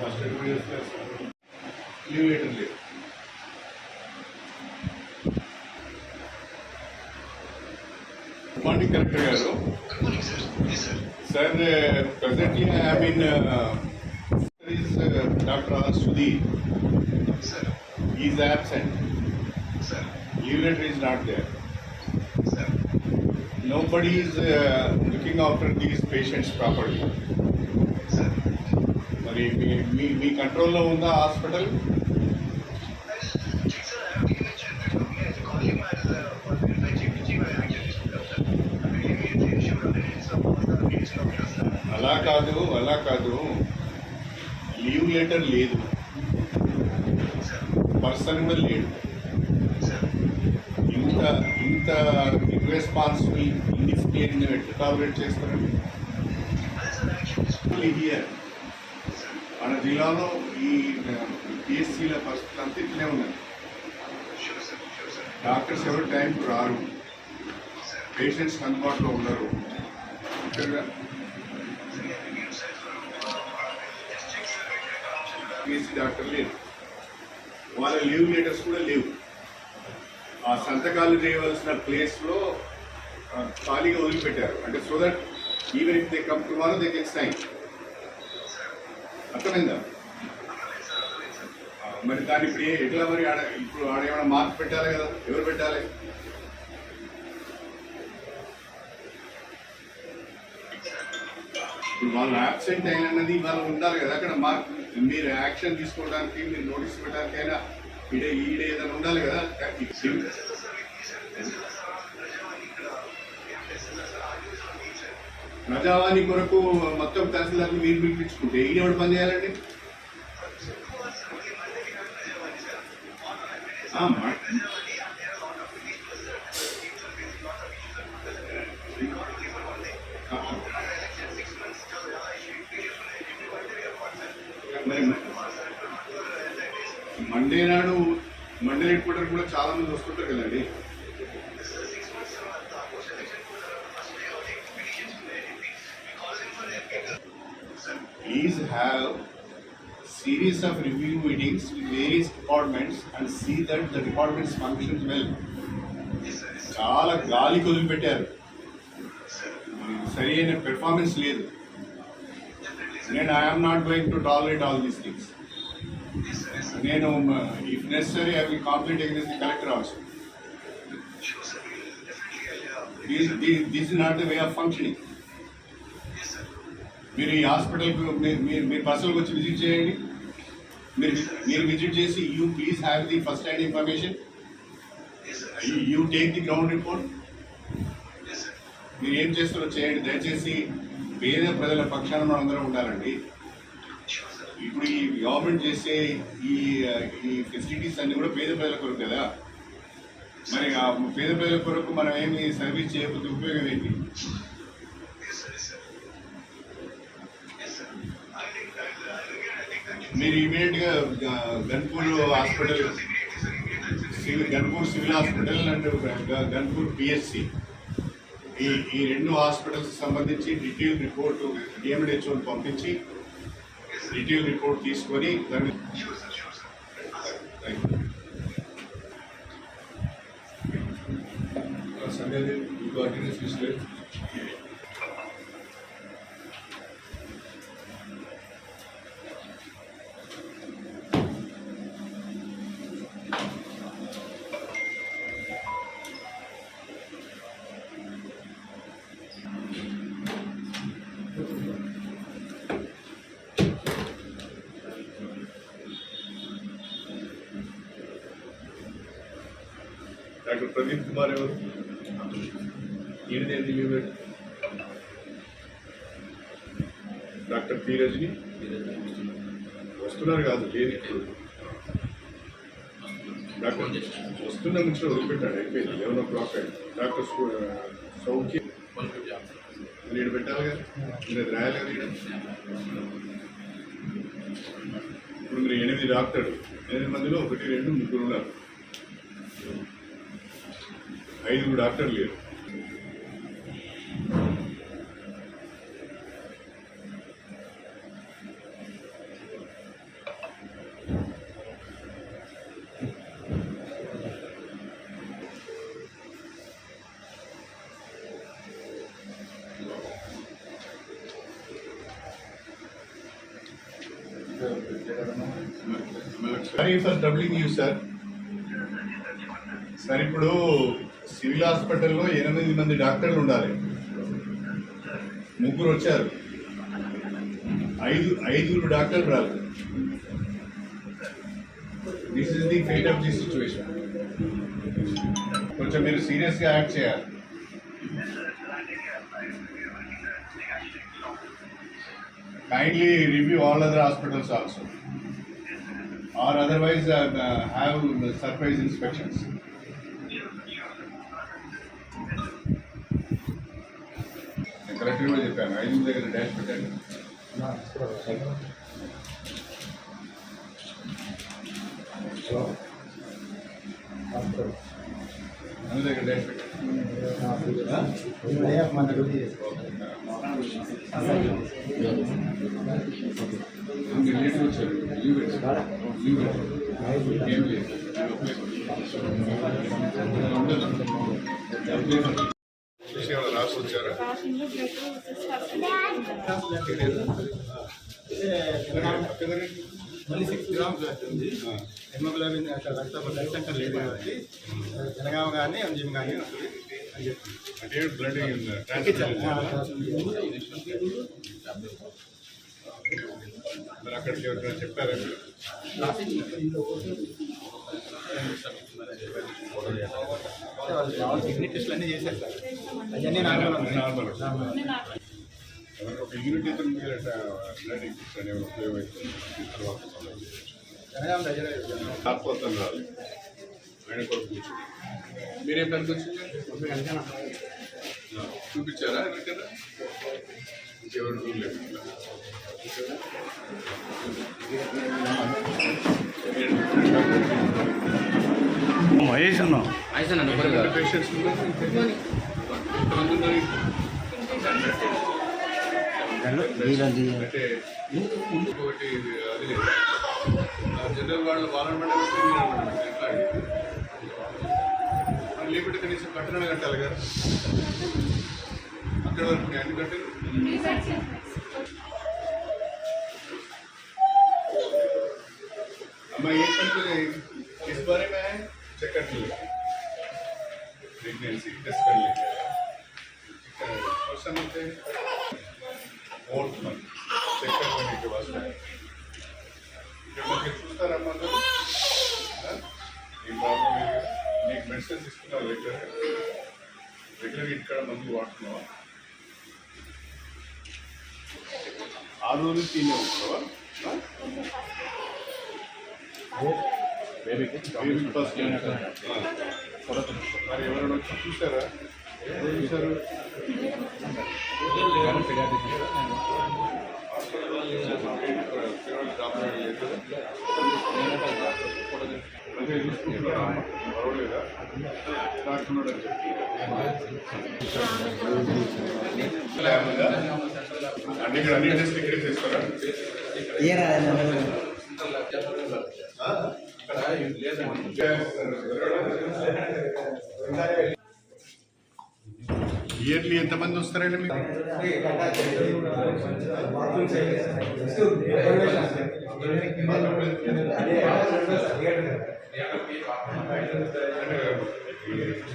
First two years leave వేయటం లేదు morning collector గారు sir presently I mean is doctor R Sudheer is absent leave letter is not there nobody is uh, looking after these patients properly Sir, మరి మీ- మీ మీ కంట్రోల్లో ఉందా hospital I just check, sir. I have taken a check. Okay, I call him as uh, for verify check to check my actually sir. I will immediately issue a minutes of all the minutes of your sir. అలా కాదు అలా కాదు leave letter లేదు Sir, person కూడా లేడు sir, ఇంత ఇంత irresponsible indiscipline ఎట్లా టాలరేట్ చేస్తారండి as హియర్ మన జిల్లాలో ఈ పిఎస్సీల పరిస్థితులు అంతా ఉన్నాయి. డాక్టర్స్ ఎవరు టైంకి రారు. పేషెంట్స్ అందుబాటులో ఉండరు. పిఎస్సీ డాక్టర్ లేరు. వాళ్ళ లీవ్ లెటర్స్ కూడా లేవు. ఆ సంతకాలు చేయవలసిన ప్లేస్లో ఖాళీగా వదిలిపెట్టారు. అంటే so that even if they come tomorrow they can sign అర్థమైందా? మరి దాన్ని ఇప్పుడు ఏ- ఎట్లా మరి ఆడ ఇప్పుడు ఆడ ఏమైనా మార్క్ పెట్టాలి కదా? ఎవరు పెట్టాలి? ఇప్పుడు వాళ్ళు యాబ్సెంట్ అయినది వాళ్ళు ఉండాలి కదా. అక్కడ మార్క్ మీరు యాక్షన్ తీసుకోవడానికి మీరు నోటీస్ పెట్టడానికైనా ఈడే ఈడే ఏదైనా ఉండాలి కదా? ప్రజావాణి కొరకు మొత్తం తహసీల్దార్ని మీరు పిలిపించుకుంటే ఈయన ఎవడు పని చేయాలండి? మా మండే నాడు మండే హెడ్ క్వార్టర్ కూడా చాలా మంది వస్తుంటారు కదండి please have series of review meetings with various departments and see that the departments functions well. చాలా గాలి వదిలిపెట్టారు సరి అయిన పెర్ఫార్మెన్స్ లేదు నేను I'm not going to tolerate all these things నేను if necessary I will complaint against the collector also this this is not the way of functioning మీరు ఈ హాస్పిటల్కి మీరు మీరు పర్సనల్కి వచ్చి విజిట్ చేయండి. మీరు మీరు విజిట్ చేసి you please have the first hand information you take the ground report మీరు ఏం చేస్తారో చేయండి. దయచేసి పేద ప్రజల పక్షాన మనందరం ఉండాలండి. ఇప్పుడు ఈ గవర్నమెంట్ చేసే ఈ ఈ ఫెసిలిటీస్ అన్ని కూడా పేద ప్రజల కొరకు కదా? మరి ఆ పేద ప్రజల కొరకు మనం ఏమి సర్వీస్ చేయకపోతే ఉపయోగం ఏంటి? మీరు ఇమీడియట్గా Ghanpur hospital civil Ghanpur civil hospital and Ghanpur PSC ఈ ఈ రెండు హాస్పిటల్స్ సంబంధించి డీటెయిల్ రిపోర్ట్ డిఎండిహెచ్ఓని పంపించి డీటెయిల్ రిపోర్ట్ తీసుకొని దాన్ని సండే ఈ attendance list doctor Pradeep Kumar ఎవరు? ఈయనదేంది లీవ్ డాక్టర్ పి రజని వస్తున్నారు కాదు లేదు ఇప్పుడు. డాక్టర్ వస్తున్న నుంచి వదిలిపెట్టాడు అయిపోయింది. లెవెన్ ఓ క్లాక్ అయింది? డాక్టర్ సౌఖ్య? నేను పెట్టాలి కదా? మీరు రాయాలి కదా ఇప్పుడు మీరు ఎనిమిది డాక్టర్లు ఎనిమిది మందిలో ఒకటి రెండు ముగ్గురు ఉన్నారు. ఐదుగురు డాక్టర్లు లేరు. Sorry for troubling you sir sir ఇప్పుడు సివిల్ హాస్పిటల్లో ఎనిమిది మంది డాక్టర్లు ఉండాలి. ముగ్గురు వచ్చారు. ఐదు ఐదుగురు డాక్టర్లు రాలి this is the fate of the situation కొంచెం మీరు సీరియస్గా యాక్ట్ చేయాలి. Kindly review all other hospitals also. Or otherwise have uh, have surprise inspections. నేను కలెక్టర్ కూడా చెప్పాను. ఐదు దగ్గర డాష్ పెట్టండి. ఐదు దగ్గర డాష్ పెట్టాను మీరు వచ్చారు. లీవ్ పెట్టారు. లీవ్ పెట్టారు. ఏం లేదు. మళ్ళీ సిక్స్ గ్రామ్స్ వచ్చింది హెమోగ్లోబిన్ రక్త బ్లడ్ సెంటర్ లేదు కాబట్టి జనగామ కానీ అంజిమ్ కానీ ఉంటుంది అని చెప్పి మరి అక్కడికి ఎవరైనా చెప్పారా టెస్ట్లు అన్నీ చేశారు సార్ అవన్నీ నార్మల్ నార్మల్ ఒక యూనిట్ ఇతను మీరు బ్లడ్ ఇప్పించండి కాకపోతాను రాదు ఆయన కొరకు కూర్చుని మీరేం పనికి వచ్చింది? చూపించారా ఇంకెవరు చూడలేదు. ఇట్లా. మహేష్ అన్న. పేషెంట్స్ ఉన్నారు. ఎంతమంది ఉన్నారు. హాస్పిటల్లో వీళ్ళని జనరల్ వాళ్ళు లేకుంటే కనీసం కట్టడం కట్టాలి కదా. అక్కడ అన్ని కట్టారు అమ్మాయి ఏం నీకు మెడిసిన్స్ ఇస్తున్నారు రెగ్యులర్ రెగ్యులర్ ఇక్కడ మందు వాడుతున్నావా? ఆరు రోజులు తినే ఉంటున్నావా? బేబీకి ఫస్ట్ మరి ఎవరైనా వచ్చి చూసారా? చూసారు? అంటే చూసుకుంటున్నారా పర్వాలేదా రాకున్నాడు అని చెప్పి అన్ని ఇక్కడ అన్ని టెస్ట్ ఇక్కడే చేస్తారా ఇయర్లీ ఎంతమంది వస్తారండి మీకు?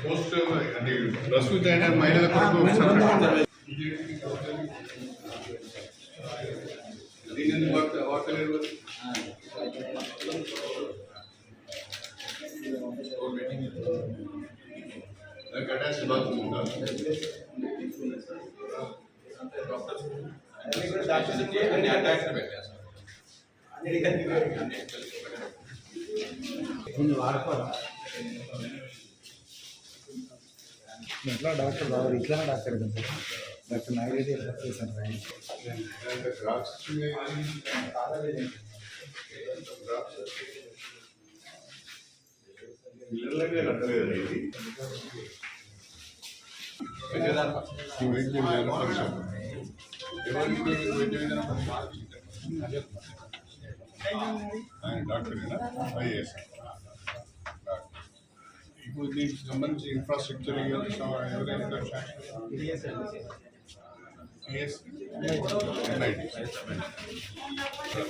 పోస్ట్ అంటే ప్రస్తుత అయిన మహిళల కొరకు ఒకసారి దీని ఎందుకు వాడత- వాడతలేరు దానికి అటాచ్డ్ బాత్రూమ్ ఉందా అన్ని అటాచ్డ్ పెట్టారు ఇట్లా డాక్టర్ రావాలి ఇట్లానే డాక్టర్ కదా డాక్టర్ నాగరెడ్డి ఎట్లా చేశాను అంటే డ్రాప్స్ పిల్లలనే ఇప్పుడు దీనికి సంబంధించి ఇన్ఫ్రాస్ట్రక్చర్ ఎవరైనా ఐఏఎస్ ఎన్ఐటి ఇప్పుడు వచ్చారు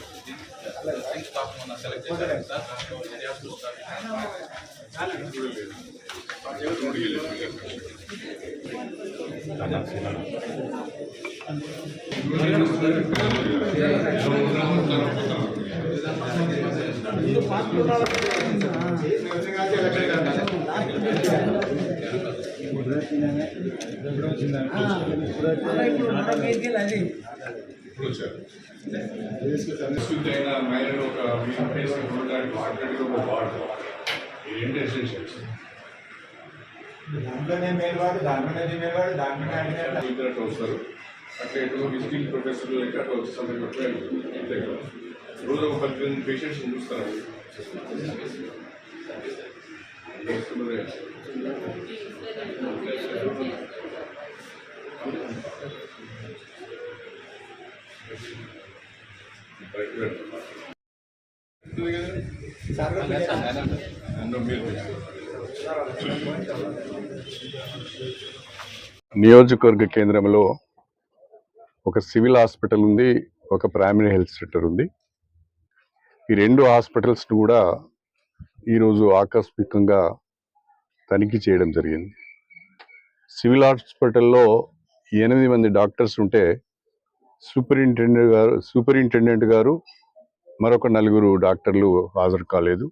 పరిస్థితి అయిన మహిళలు ఒక వీక్ ఒక వార్డు ఈ ఎసెన్షియల్స్ దాంట్లోనే మేల్వాడు దాంట్లోనే మేల్వాడు దాంట్లోనే అడిగాడు ఇద్దరు వస్తారు అట్లా ఎటు విజిటింగ్ ప్రొఫెసర్లు లెక్క అట్లా వచ్చే సమయం రోజు ఒక పది పేషెంట్స్ చూస్తారు నియోజకవర్గ కేంద్రంలో ఒక సివిల్ హాస్పిటల్ ఉంది ఒక ప్రైమరీ హెల్త్ సెంటర్ ఉంది. ఈ రెండు హాస్పిటల్స్ కూడా ఈరోజు ఆకస్మికంగా తనిఖీ చేయడం జరిగింది. సివిల్ హాస్పిటల్లో ఎనిమిది మంది డాక్టర్స్ ఉంటే సూపరింటెండెంట్ గారు సూపరింటెండెంట్ గారు మరొక నలుగురు డాక్టర్లు హాజరు కాలేదు.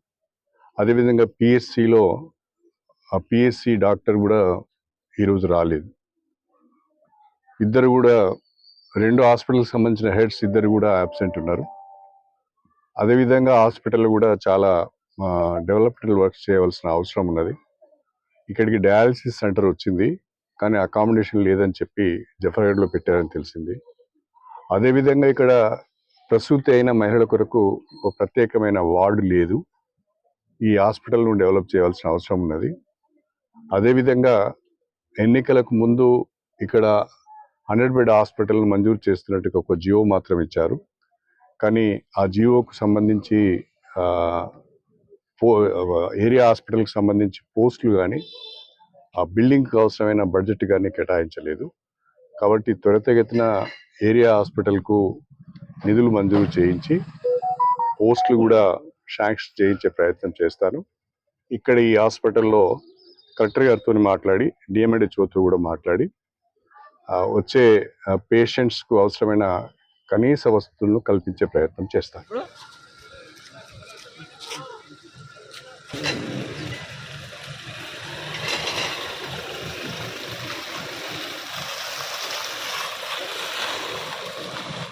అదేవిధంగా పిఎస్సిలో ఆ పిఎస్సి డాక్టర్ కూడా ఈరోజు రాలేదు. ఇద్దరు కూడా రెండు హాస్పిటల్కి సంబంధించిన హెడ్స్ ఇద్దరు కూడా అబ్సెంట్ ఉన్నారు. అదేవిధంగా హాస్పిటల్ కూడా చాలా డెవలప్మెంటల్ వర్క్స్ చేయవలసిన అవసరం ఉన్నది. ఇక్కడికి డయాలసిస్ సెంటర్ వచ్చింది. కానీ అకామిడేషన్ లేదని చెప్పి జఫర్గఢ్లో పెట్టారని తెలిసింది. అదేవిధంగా ఇక్కడ ప్రసూతి అయిన మహిళల కొరకు ఒక ప్రత్యేకమైన వార్డు లేదు. ఈ హాస్పిటల్ను డెవలప్ చేయాల్సిన అవసరం ఉన్నది. అదేవిధంగా ఎన్నికలకు ముందు ఇక్కడ హండ్రెడ్ బెడ్ హాస్పిటల్ను మంజూరు చేస్తున్నట్టు ఒక జియో మాత్రం ఇచ్చారు. కానీ ఆ జియోకు సంబంధించి ఏరియా హాస్పిటల్కి సంబంధించి పోస్టులు కానీ ఆ బిల్డింగ్కి అవసరమైన బడ్జెట్ కానీ కేటాయించలేదు. కాబట్టి త్వరితగతిన ఏరియా హాస్పిటల్కు నిధులు మంజూరు చేయించి పోస్టులు కూడా శాంక్షన్ చేయించే ప్రయత్నం చేస్తాను. ఇక్కడ ఈ హాస్పిటల్లో కలెక్టర్ గారితో మాట్లాడి డిఎంఎడ్హెచ్ఓతో కూడా మాట్లాడి వచ్చే పేషెంట్స్కు అవసరమైన కనీస వసతులను కల్పించే ప్రయత్నం చేస్తాను.